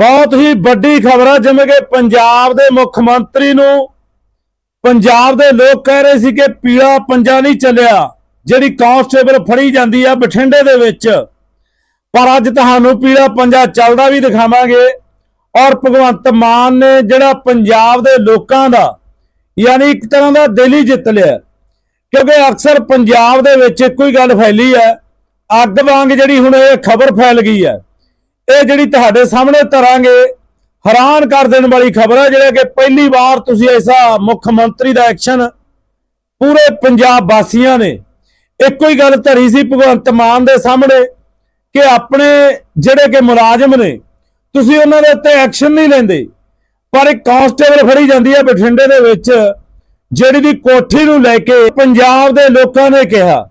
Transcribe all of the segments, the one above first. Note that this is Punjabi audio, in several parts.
ਬਹੁਤ ਹੀ ਵੱਡੀ ਖਬਰ ਹੈ ਜਿਵੇਂ ਕਿ ਪੰਜਾਬ ਦੇ ਮੁੱਖ ਮੰਤਰੀ ਨੂੰ ਪੰਜਾਬ ਦੇ ਲੋਕ ਕਹਿ ਰਹੇ ਸੀ ਕਿ ਪੀਲਾ ਪੰਜਾ ਨਹੀਂ ਚੱਲਿਆ, ਜਿਹੜੀ ਕਾਂਸਟੇਬਲ ਫੜੀ ਜਾਂਦੀ ਆ ਬਠਿੰਡੇ ਦੇ ਵਿੱਚ। ਪਰ ਅੱਜ ਤੁਹਾਨੂੰ ਪੀਲਾ ਪੰਜਾ ਚੱਲਦਾ ਵੀ ਦਿਖਾਵਾਂਗੇ ਔਰ ਭਗਵੰਤ ਮਾਨ ਨੇ ਜਿਹੜਾ ਪੰਜਾਬ ਦੇ ਲੋਕਾਂ ਦਾ, ਯਾਨੀ ਇੱਕ ਤਰ੍ਹਾਂ ਦਾ ਦਿਲ ਹੀ ਜਿੱਤ ਲਿਆ। ਕਿਉਂਕਿ ਅਕਸਰ ਪੰਜਾਬ ਦੇ ਵਿੱਚ ਇੱਕੋ ਹੀ ਗੱਲ ਫੈਲੀ ਹੈ, ਅੱਗ ਵਾਂਗ ਜਿਹੜੀ ਹੁਣ ਇਹ ਖਬਰ ਫੈਲ ਗਈ ਹੈ। ਇਹ ਜਿਹੜੀ ਤੁਹਾਡੇ ਸਾਹਮਣੇ ਧਰਾਂਗੇ, ਹੈਰਾਨ ਕਰ ਦੇਣ ਵਾਲੀ ਖਬਰ ਹੈ ਜਿਹੜਾ ਕਿ ਪਹਿਲੀ ਵਾਰ ਤੁਸੀਂ ਐਸਾ ਮੁੱਖ ਮੰਤਰੀ ਦਾ ਐਕਸ਼ਨ ਪੂਰੇ ਪੰਜਾਬ ਵਾਸੀਆਂ ਨੇ। ਇੱਕੋ ਹੀ ਗੱਲ ਧਰੀ ਸੀ ਭਗਵੰਤ ਮਾਨ ਦੇ ਸਾਹਮਣੇ ਕਿ ਆਪਣੇ ਜਿਹੜੇ ਕਿ ਮੁਲਾਜ਼ਮ ਨੇ, ਤੁਸੀਂ ਉਹਨਾਂ ਦੇ ਉੱਤੇ ਐਕਸ਼ਨ ਨਹੀਂ ਲੈਂਦੇ। ਪਰ ਇੱਕ ਕਾਂਸਟੇਬਲ ਫੜੀ ਜਾਂਦੀ ਹੈ ਬਠਿੰਡੇ ਦੇ ਵਿੱਚ, ਜਿਹੜੀ ਦੀ ਕੋਠੀ ਨੂੰ ਲੈ ਕੇ ਪੰਜਾਬ ਦੇ ਲੋਕਾਂ ਨੇ ਕਿਹਾ।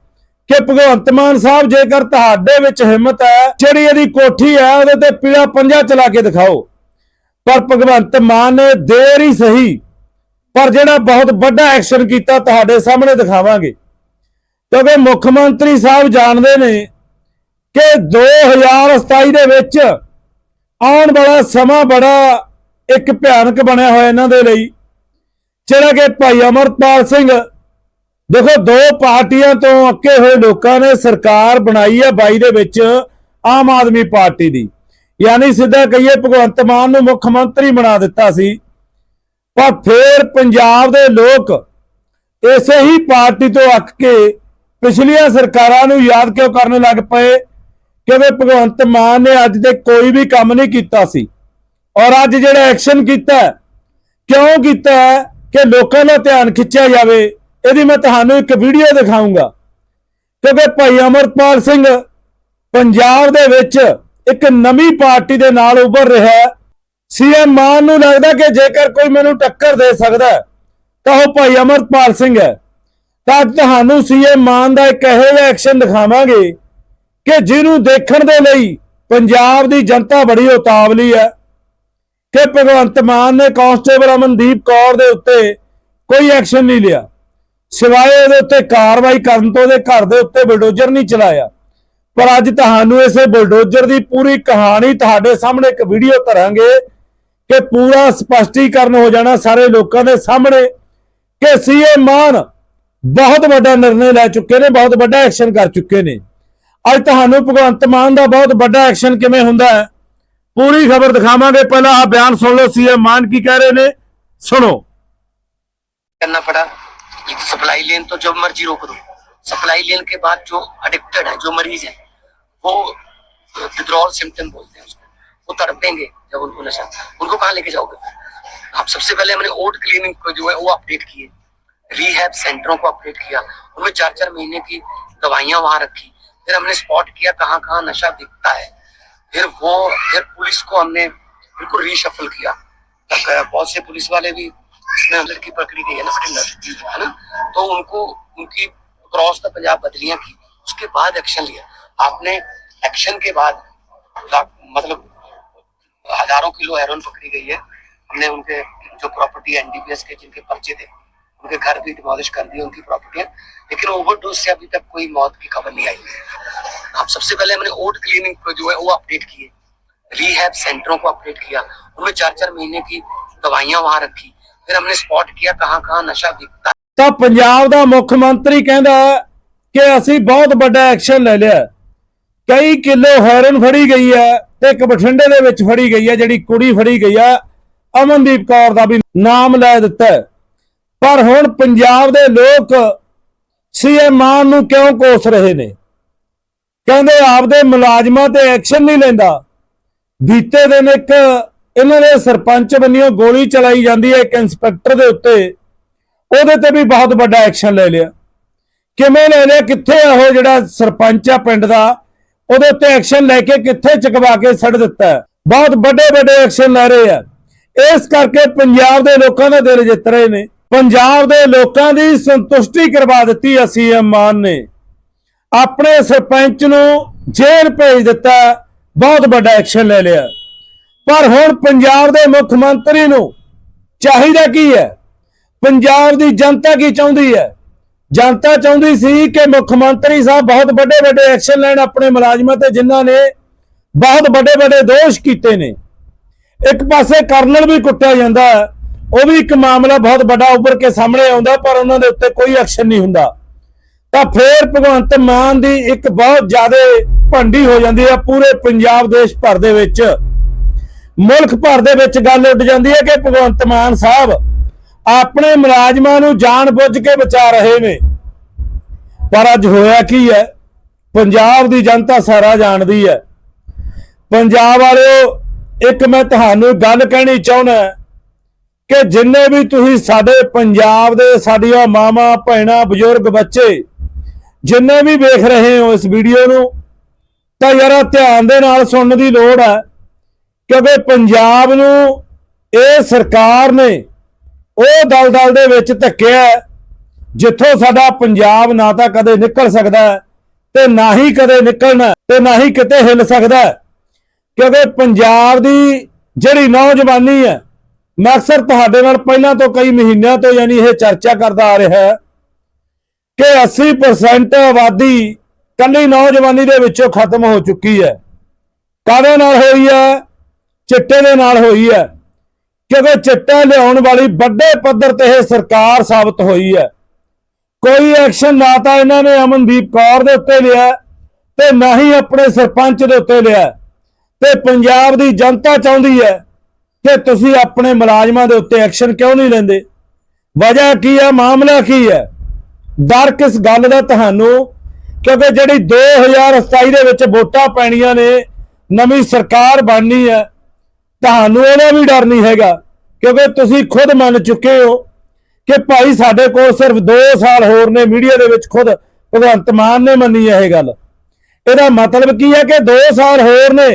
ਕਿ ਭਗਵੰਤ ਮਾਨ ਸਾਹਿਬ ਜੇਕਰ ਤੁਹਾਡੇ ਵਿੱਚ ਹਿੰਮਤ ਹੈ, ਜਿਹੜੀ ਇਹਦੀ ਕੋਠੀ ਹੈ, ਉਹਦੇ ਤੇ ਪੀਲਾ ਪੰਜਾ ਚਲਾ ਕੇ ਦਿਖਾਓ। ਪਰ ਭਗਵੰਤ ਮਾਨ ਨੇ ਦੇਰ ਹੀ ਸਹੀ, ਪਰ ਜਿਹੜਾ ਬਹੁਤ ਵੱਡਾ ਐਕਸ਼ਨ ਕੀਤਾ ਤੁਹਾਡੇ ਸਾਹਮਣੇ ਦਿਖਾਵਾਂਗੇ। ਕਿਉਂਕਿ ਮੁੱਖ ਮੰਤਰੀ ਸਾਹਿਬ ਜਾਣਦੇ ਨੇ ਕਿ 2027 ਦੇ ਵਿੱਚ ਆਉਣ ਵਾਲਾ ਸਮਾਂ ਬੜਾ ਇੱਕ ਭਿਆਨਕ ਬਣਿਆ ਹੋਇਆ ਇਹਨਾਂ ਦੇ ਲਈ, ਜਿਹੜਾ ਕਿ ਭਾਈ ਅਮਰਪਾਲ ਸਿੰਘ ਦੇਖੋ, ਦੋ ਪਾਰਟੀਆਂ ਤੋਂ ਅੱਕੇ ਹੋਏ ਲੋਕਾਂ ਨੇ ਸਰਕਾਰ ਬਣਾਈ ਹੈ 22 ਦੇ ਵਿੱਚ ਆਮ ਆਦਮੀ ਪਾਰਟੀ ਦੀ। ਯਾਨੀ ਸਿੱਧਾ ਕਹੀਏ ਭਗਵੰਤ ਮਾਨ ਨੂੰ ਮੁੱਖ ਮੰਤਰੀ ਬਣਾ ਦਿੱਤਾ ਸੀ। ਪਰ ਫਿਰ ਪੰਜਾਬ ਦੇ ਲੋਕ ਇਸੇ ਹੀ ਪਾਰਟੀ ਤੋਂ ਅੱਕ ਕੇ ਪਿਛਲੀਆਂ ਸਰਕਾਰਾਂ ਨੂੰ ਯਾਦ ਕਿਉਂ ਕਰਨ ਲੱਗ ਪਏ ਕਿਉਂਕਿ ਭਗਵੰਤ ਮਾਨ ਨੇ ਅੱਜ ਤੇ ਕੋਈ ਵੀ ਕੰਮ ਨਹੀਂ ਕੀਤਾ ਸੀ? ਔਰ ਅੱਜ ਜਿਹੜਾ ਐਕਸ਼ਨ ਕੀਤਾ, ਕਿਉਂ ਕੀਤਾ ਹੈ ਕਿ ਲੋਕਾਂ ਦਾ ਧਿਆਨ ਖਿੱਚਿਆ ਜਾਵੇ? ਇਹਦੀ ਮੈਂ ਤੁਹਾਨੂੰ ਇੱਕ ਵੀਡੀਓ ਦਿਖਾਊਂਗਾ ਕਿਉਂਕਿ ਭਾਈ ਅਮਰਪਾਲ ਸਿੰਘ ਪੰਜਾਬ ਦੇ ਵਿੱਚ ਇੱਕ ਨਵੀਂ ਪਾਰਟੀ ਦੇ ਨਾਲ ਉੱਭਰ ਰਿਹਾ ਹੈ। ਸੀਐਮ ਮਾਨ ਨੂੰ ਲੱਗਦਾ ਕਿ ਜੇਕਰ ਕੋਈ ਮੈਨੂੰ ਟੱਕਰ ਦੇ ਸਕਦਾ ਤਾਂ ਉਹ ਭਾਈ ਅਮਰਪਾਲ ਸਿੰਘ ਹੈ। ਤਾਂ ਅੱਜ ਤੁਹਾਨੂੰ ਸੀਐਮ ਮਾਨ ਦਾ ਇੱਕ ਇਹੋ ਜਿਹਾ ਐਕਸ਼ਨ ਦਿਖਾਵਾਂਗੇ ਕਿ ਜਿਹਨੂੰ ਦੇਖਣ ਦੇ ਲਈ ਪੰਜਾਬ ਦੀ ਜਨਤਾ ਬੜੀ ਉਤਾਵਲੀ ਹੈ ਕਿ ਭਗਵੰਤ ਮਾਨ ਨੇ ਕਾਂਸਟੇਬਲ ਅਮਨਦੀਪ ਕੌਰ ਦੇ ਉੱਤੇ ਕੋਈ ਐਕਸ਼ਨ ਨਹੀਂ ਲਿਆ। ਸਿਵਾਏ ਉਹਦੇ ਉੱਤੇ ਕਾਰਵਾਈ ਕਰਨ ਤੋਂ ਉਹਦੇ ਘਰ ਦੇ ਉੱਤੇ ਬਲਡੋਜ਼ਰ ਨਹੀਂ ਚਲਾਇਆ। ਪਰ ਅੱਜ ਤੁਹਾਨੂੰ ਇਸੇ ਬਲਡੋਜ਼ਰ ਦੀ ਪੂਰੀ ਕਹਾਣੀ ਤੁਹਾਡੇ ਸਾਹਮਣੇ ਇੱਕ ਵੀਡੀਓ ਧਰਾਂਗੇ ਕਿ ਪੂਰਾ ਸਪਸ਼ਟੀਕਰਨ ਹੋ ਜਾਣਾ ਸਾਰੇ ਲੋਕਾਂ ਦੇ ਸਾਹਮਣੇ ਕਿ ਸੀਏ ਮਾਨ ਬਹੁਤ ਵੱਡਾ ਨਿਰਣੇ ਲੈ ਚੁੱਕੇ ਨੇ, ਬਹੁਤ ਵੱਡਾ ਐਕਸ਼ਨ ਕਰ ਚੁੱਕੇ ਨੇ। ਅੱਜ ਤੁਹਾਨੂੰ ਭਗਵੰਤ ਮਾਨ ਦਾ ਬਹੁਤ ਵੱਡਾ ਐਕਸ਼ਨ ਕਿਵੇਂ ਹੁੰਦਾ ਹੈ, ਪੂਰੀ ਖਬਰ ਦਿਖਾਵਾਂਗੇ। ਪਹਿਲਾਂ ਆਹ ਬਿਆਨ ਸੁਣ ਲਓ ਸੀਐਮ ਮਾਨ ਕੀ ਕਹਿ ਰਹੇ ਨੇ। ਸੁਣੋ। ਕੰਨਾ ਫੜਾ पड़ा सप्लाई लेन तो जब मर्ज़ी रोक दो। सप्लाई लेन के बाद जो एडिक्टेड है, जो मरीज़ है, वो विड्रॉल सिम्टम बोलते हैं उसको। वो तड़पेंगे जब उनको नशा। उनको कहाँ लेके जाओगे आप सबसे पहले हमने ओट क्लीनिंग को जो है, वो अपडेट किए। रिहैब सेंटरों को अपडेट किया। उनमें चार चार महीने की दवाइयाँ वहाँ रखी। फिर हमने स्पॉट किया कहाँ कहाँ नशा बिकता है। फिर वो, फिर पुलिस को हमने बिल्कुल रीशफल किया। बहुत से पुलिस वाले भी इसमें लड़की पकड़ी गई है ना बठिंडा है ना? तो उनको, उनकी क्रॉस द पंजाब बदलियाँ की, उसके बाद एक्शन लिया। आपने एक्शन के बाद मतलब हज़ारों किलो हेरोइन पकड़ी गई है। हमने उनके जो प्रॉपर्टी एनडीपीएस के, जिनके पर्चे थे, उनके घर भी डिमोलिश कर दिए उनकी प्रॉपर्टियाँ लेकिन ओवरडोज से अभी तक कोई मौत की खबर नहीं आई। आप सबसे पहले हमने ओट क्लीनिंग को जो है, वो अपडेट किए। रिहैब सेंटरों को अपडेट किया। उनमें चार चार महीने की दवाइयाँ वहाँ रखी। फिर हमने स्पॉट किया कहाँ कहाँ नशा बिकता है ਤਾਂ ਪੰਜਾਬ ਦਾ ਮੁੱਖ ਮੰਤਰੀ ਕਹਿੰਦਾ ਕਿ ਅਸੀਂ ਬਹੁਤ ਵੱਡਾ ਐਕਸ਼ਨ ਲੈ ਲਿਆ ਕਈ ਕਿਲੋ ਹੈਰਨ ਫੜੀ ਗਈ ਹੈ ਤੇ ਇੱਕ ਬਠਿੰਡੇ ਦੇ ਵਿੱਚ ਫੜੀ ਗਈ ਹੈ ਜਿਹੜੀ ਕੁੜੀ ਫੜੀ ਗਈ ਹੈ ਅਮਨਦੀਪ ਕੌਰ ਦਾ ਵੀ ਨਾਮ ਲੈ ਦਿੱਤਾ ਹੈ। ਪਰ ਹੁਣ ਪੰਜਾਬ ਦੇ ਲੋਕ ਸੀਐਮ ਮਾਨ ਨੂੰ ਕਿਉਂ ਕੋਸ ਰਹੇ ਨੇ ਕਹਿੰਦੇ ਆਪਦੇ ਮੁਲਾਜ਼ਮਾਂ ਤੇ ਐਕਸ਼ਨ ਨਹੀਂ ਲੈਂਦਾ ਬੀਤੇ ਦਿਨ ਇੱਕ ਇਹਨਾਂ ਦੇ ਸਰਪੰਚ ਬੰਨਿਓ ਗੋਲੀ ਚਲਾਈ ਜਾਂਦੀ ਹੈ ਇੱਕ ਇੰਸਪੈਕਟਰ ਦੇ ਉੱਤੇ। ਉਹਦੇ ਤੇ ਵੀ ਬਹੁਤ ਵੱਡਾ ਐਕਸ਼ਨ ਲੈ ਲਿਆ। ਕਿਵੇਂ ਲੈ ਲਿਆ? ਕਿੱਥੇ ਆ ਉਹ ਜਿਹੜਾ ਸਰਪੰਚ ਆ ਪਿੰਡ ਦਾ? ਉਹਦੇ ਉੱਤੇ ਐਕਸ਼ਨ ਲੈ ਕੇ ਕਿੱਥੇ ਚਕਵਾ ਕੇ ਛੱਡ ਦਿੱਤਾ ਬਹੁਤ ਵੱਡੇ ਵੱਡੇ ਐਕਸ਼ਨ ਲੈ ਰਹੇ ਆ। ਇਸ ਕਰਕੇ ਪੰਜਾਬ ਦੇ ਲੋਕਾਂ ਦਾ ਦਿਲ ਜਿੱਤ ਰਹੇ ਨੇ। ਪੰਜਾਬ ਦੇ ਲੋਕਾਂ ਦੀ ਸੰਤੁਸ਼ਟੀ ਕਰਵਾ ਦਿੱਤੀ ਆ ਸੀਐਮ ਮਾਨ ਨੇ। ਆਪਣੇ ਸਰਪੰਚ ਨੂੰ ਜੇਲ੍ਹ ਭੇਜ ਦਿੱਤਾ ਬਹੁਤ ਵੱਡਾ ਐਕਸ਼ਨ ਲੈ ਲਿਆ। ਪਰ ਹੁਣ ਪੰਜਾਬ ਦੇ ਮੁੱਖ ਮੰਤਰੀ ਨੂੰ ਚਾਹੀਦਾ ਕੀ ਹੈ? ਪੰਜਾਬ ਦੀ ਜਨਤਾ ਕੀ ਚਾਹੁੰਦੀ ਹੈ? ਜਨਤਾ ਚਾਹੁੰਦੀ ਸੀ ਕਿ ਮੁੱਖ ਮੰਤਰੀ ਸਾਹਿਬ ਬਹੁਤ ਵੱਡੇ ਵੱਡੇ ਐਕਸ਼ਨ ਲੈਣ ਆਪਣੇ ਮੁਲਾਜ਼ਮਾਂ ਤੇ, ਜਿਨ੍ਹਾਂ ਨੇ ਬਹੁਤ ਵੱਡੇ ਵੱਡੇ ਦੋਸ਼ ਕੀਤੇ ਨੇ। ਇੱਕ ਪਾਸੇ ਕਰਨਲ ਵੀ ਕੁੱਟਿਆ ਜਾਂਦਾ ਉਹ ਵੀ ਇੱਕ ਮਾਮਲਾ ਬਹੁਤ ਵੱਡਾ ਉੱਭਰ ਕੇ ਸਾਹਮਣੇ ਆਉਂਦਾ, ਪਰ ਉਹਨਾਂ ਦੇ ਉੱਤੇ ਕੋਈ ਐਕਸ਼ਨ ਨਹੀਂ ਹੁੰਦਾ। ਤਾਂ ਫੇਰ ਭਗਵੰਤ ਮਾਨ ਦੀ ਇੱਕ ਬਹੁਤ ਜ਼ਿਆਦਾ ਭੰਡੀ ਹੋ ਜਾਂਦੀ ਹੈ ਪੂਰੇ ਪੰਜਾਬ ਦੇਸ਼ ਭਰ ਦੇ ਵਿੱਚ। ਮੁਲਕ ਭਰ ਦੇ ਵਿੱਚ ਗੱਲ ਉੱਡ ਜਾਂਦੀ ਹੈ ਕਿ ਭਗਵੰਤ ਮਾਨ ਸਾਹਿਬ ਆਪਣੇ ਮੁਲਾਜ਼ਮਾਂ ਨੂੰ ਜਾਣਬੁੱਝ ਕੇ ਬਚਾ ਰਹੇ ਨੇ। ਪਰ ਅੱਜ ਹੋਇਆ ਕੀ ਹੈ? ਪੰਜਾਬ ਦੀ ਜਨਤਾ ਸਾਰਾ ਜਾਣਦੀ ਹੈ। ਪੰਜਾਬ ਵਾਲਿਓ, ਇੱਕ ਮੈਂ ਤੁਹਾਨੂੰ ਗੱਲ ਕਹਿਣੀ ਚਾਹੁੰਦਾ ਕਿ ਜਿੰਨੇ ਵੀ ਤੁਸੀਂ ਸਾਡੇ ਪੰਜਾਬ ਦੇ ਸਾਡੀਆਂ ਮਾਵਾਂ, ਭੈਣਾਂ, ਬਜ਼ੁਰਗ, ਬੱਚੇ ਜਿੰਨੇ ਵੀ ਵੇਖ ਰਹੇ ਹੋ ਇਸ ਵੀਡੀਓ ਨੂੰ, ਤਾਂ ਯਾਰ ਧਿਆਨ ਦੇ ਨਾਲ ਸੁਣਨ ਦੀ ਲੋੜ ਹੈ। ਕਿਉਂਕਿ ਪੰਜਾਬ ਨੂੰ ਇਹ ਸਰਕਾਰ ਨੇ ਉਹ ਦਲਦਲ ਦੇ ਵਿੱਚ ਧੱਕਿਆ ਜਿੱਥੋਂ ਸਾਡਾ ਪੰਜਾਬ ਨਾ ਤਾਂ ਕਦੇ ਨਿਕਲ ਸਕਦਾ ਹੈ ਤੇ ਨਾ ਹੀ ਕਦੇ ਨਿਕਲਣਾ ਹੈ, ਤੇ ਨਾ ਹੀ ਕਿਤੇ ਹਿੱਲ ਸਕਦਾ ਕਿਉਂਕਿ ਪੰਜਾਬ ਦੀ ਜਿਹੜੀ ਨੌਜਵਾਨੀ ਹੈ ਮੈਂ ਅਕਸਰ ਤੁਹਾਡੇ ਨਾਲ ਪਹਿਲਾਂ ਤੋਂ ਕਈ ਮਹੀਨਿਆਂ ਤੋਂ ਯਾਨੀ ਇਹ ਚਰਚਾ ਕਰਦਾ ਆ ਰਿਹਾ ਹੈ ਕਿ 80% ਆਬਾਦੀ ਕੱਲੀ ਨੌਜਵਾਨੀ ਦੇ ਵਿੱਚੋਂ ਖਤਮ ਹੋ ਚੁੱਕੀ ਹੈ। ਕਾਹਦੇ ਨਾਲ ਹੋਈ ਹੈ? ਚਿੱਟੇ ਦੇ ਨਾਲ ਹੋਈ ਹੈ, ਕਿਉਂਕਿ ਚਿੱਟਾ ਲਿਆਉਣ ਵਾਲੀ ਵੱਡੇ ਪੱਧਰ ਤੇ ਇਹ ਸਰਕਾਰ ਸਾਬਤ ਹੋਈ ਹੈ। ਕੋਈ ਐਕਸ਼ਨ ਨਾ ਤਾਂ ਇਹਨਾਂ ਨੇ ਅਮਨਦੀਪ ਕੌਰ ਦੇ ਉੱਤੇ ਲਿਆ ਤੇ ਨਾ ਹੀ ਆਪਣੇ ਸਰਪੰਚ ਦੇ ਉੱਤੇ ਲਿਆ ਤੇ ਪੰਜਾਬ ਦੀ ਜਨਤਾ ਚਾਹੁੰਦੀ ਹੈ ਕਿ ਤੁਸੀਂ ਆਪਣੇ ਮੁਲਾਜ਼ਮਾਂ ਦੇ ਉੱਤੇ ਐਕਸ਼ਨ ਕਿਉਂ ਨਹੀਂ ਲੈਂਦੇ? ਵਜ੍ਹਾ ਕੀ ਹੈ, ਮਾਮਲਾ ਕੀ ਹੈ? ਡਰ ਕਿਸ ਗੱਲ ਦਾ ਤੁਹਾਨੂੰ? ਕਿਉਂਕਿ ਜਿਹੜੀ 2027 ਦੇ ਵਿੱਚ ਵੋਟਾਂ ਪੈਣੀਆਂ ਨੇ, ਨਵੀਂ ਸਰਕਾਰ ਬਣਨੀ ਹੈ। ਤੁਹਾਨੂੰ ਇਹਦਾ ਵੀ ਡਰ ਨਹੀਂ ਹੈਗਾ, ਕਿਉਂਕਿ ਤੁਸੀਂ ਖੁਦ ਮੰਨ ਚੁੱਕੇ ਹੋ ਕਿ ਭਾਈ ਸਾਡੇ ਕੋਲ ਸਿਰਫ 2 ਸਾਲ ਹੋਰ ਨੇ ਮੀਡੀਆ ਦੇ ਵਿੱਚ ਖੁਦ, ਭਗਵੰਤ ਮਾਨ ਨੇ ਮੰਨੀ ਹੈ ਇਹ ਗੱਲ। ਇਹਦਾ ਮਤਲਬ ਕੀ ਹੈ ਕਿ 2 ਸਾਲ ਹੋਰ ਨੇ।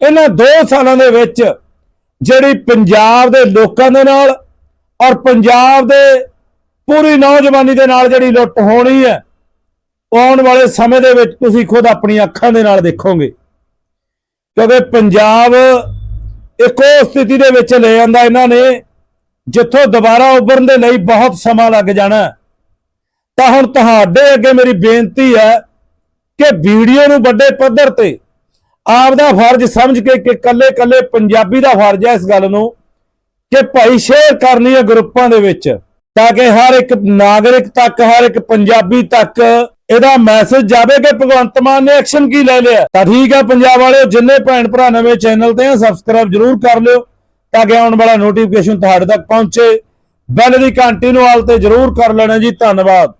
ਇਹਨਾਂ 2 ਸਾਲਾਂ ਦੇ ਵਿੱਚ ਜਿਹੜੀ ਪੰਜਾਬ ਦੇ ਲੋਕਾਂ ਦੇ ਨਾਲ ਔਰ ਪੰਜਾਬ ਦੇ ਪੂਰੀ ਨੌਜਵਾਨੀ ਦੇ ਨਾਲ ਜਿਹੜੀ ਲੁੱਟ ਹੋਣੀ ਹੈ ਆਉਣ ਵਾਲੇ ਸਮੇਂ ਦੇ ਵਿੱਚ ਤੁਸੀਂ ਖੁਦ ਆਪਣੀਆਂ ਅੱਖਾਂ ਦੇ ਨਾਲ ਦੇਖੋਗੇ। ਕਿਉਂਕਿ ਪੰਜਾਬ ਇੱਕ ਉਹ ਸਥਿਤੀ ਦੇ ਵਿੱਚ ਲੈ ਜਾਂਦਾ ਇਹਨਾਂ ਨੇ, ਜਿੱਥੋਂ ਦੁਬਾਰਾ ਉੱਭਰਨ ਦੇ ਲਈ ਬਹੁਤ ਸਮਾਂ ਲੱਗ ਜਾਣਾ। ਤਾਂ ਹੁਣ ਤੁਹਾਡੇ ਅੱਗੇ ਮੇਰੀ ਬੇਨਤੀ ਹੈ ਕਿ ਵੀਡੀਓ ਨੂੰ ਵੱਡੇ ਪੱਧਰ ਤੇ ਆਪ ਦਾ ਫਰਜ਼ ਸਮਝ ਕੇ ਕਿ ਕੱਲੇ ਕੱਲੇ ਪੰਜਾਬੀ ਦਾ ਫਰਜ਼ ਹੈ ਇਸ ਗੱਲ ਨੂੰ, ਕਿ ਭਾਈ ਸ਼ੇਅਰ ਕਰਨੀ ਹੈ ਗਰੁੱਪਾਂ ਦੇ ਵਿੱਚ, ਤਾਂ ਕਿ ਹਰ ਇੱਕ ਨਾਗਰਿਕ ਤੱਕ, ਹਰ ਇੱਕ ਪੰਜਾਬੀ ਤੱਕ ਇਹਦਾ ਮੈਸੇਜ ਜਾਵੇ ਕਿ ਭਗਵੰਤ ਮਾਨ ਨੇ ਐਕਸ਼ਨ ਕੀ ਲੈ ਲਿਆ। ਤਾਂ ਠੀਕ ਹੈ ਪੰਜਾਬ ਵਾਲਿਓ, ਜਿੰਨੇ ਭੈਣ ਭਰਾ ਨਵੇਂ ਚੈਨਲ ਤੇ ਆ ਸਬਸਕ੍ਰਾਈਬ ਜਰੂਰ ਕਰ ਲਿਓ ਤਾਂ ਕਿ ਆਉਣ ਵਾਲਾ ਨੋਟੀਫਿਕੇਸ਼ਨ ਤੁਹਾਡੇ ਤੱਕ ਪਹੁੰਚੇ। ਬੈਲ ਦੀ ਘੰਟੀ ਨੂੰ ਆਲ ਤੇ ਜਰੂਰ ਕਰ ਲੈਣਾ ਜੀ। ਧੰਨਵਾਦ।